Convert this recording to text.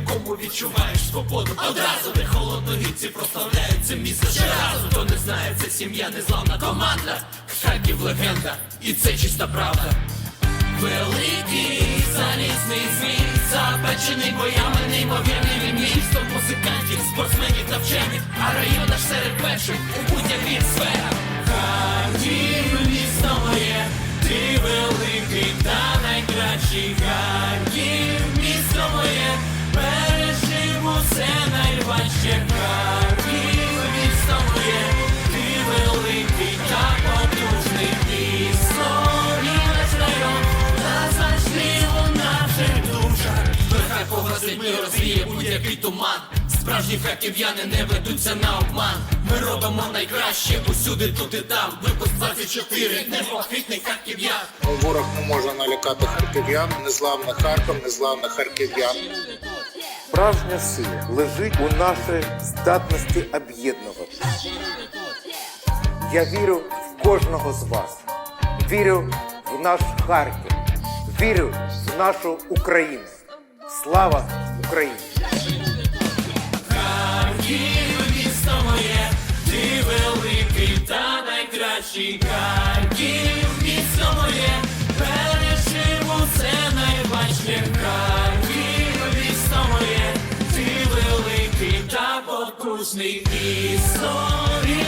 відчуваєш свободу. Одразу де холодногірці прославляють це місце. Щоразу Хто не знає, це сім'я, незламна команда. Харків легенда, і це чиста правда. Великий залізний зміст, запечений боями, неймовірний він місто музикантів, спортсменів та вчених, а район наш серед перших у будь-яких сферах. Харків, місто моє, ти великий та найкращий. Харків, місто моє, погасить ми розвіє будь-який туман. Справжні харків'яни не ведуться на обман. Ми робимо найкраще усюди, тут і там. Випуск 24, непохитний харків'ян. Ворог не може налякати харків'ян, незламний Харків, незламний харків'ян. Справжня сила лежить у нашій здатності об'єднуватися. Я вірю в кожного з вас. Вірю в наш Харків. Вірю в нашу Україну. Слава Україні! Харків, місто моє, ти великий та найкращий Харків, місто моє, бережимо це найважче Харків, місто моє, ти великий та покусний місто, і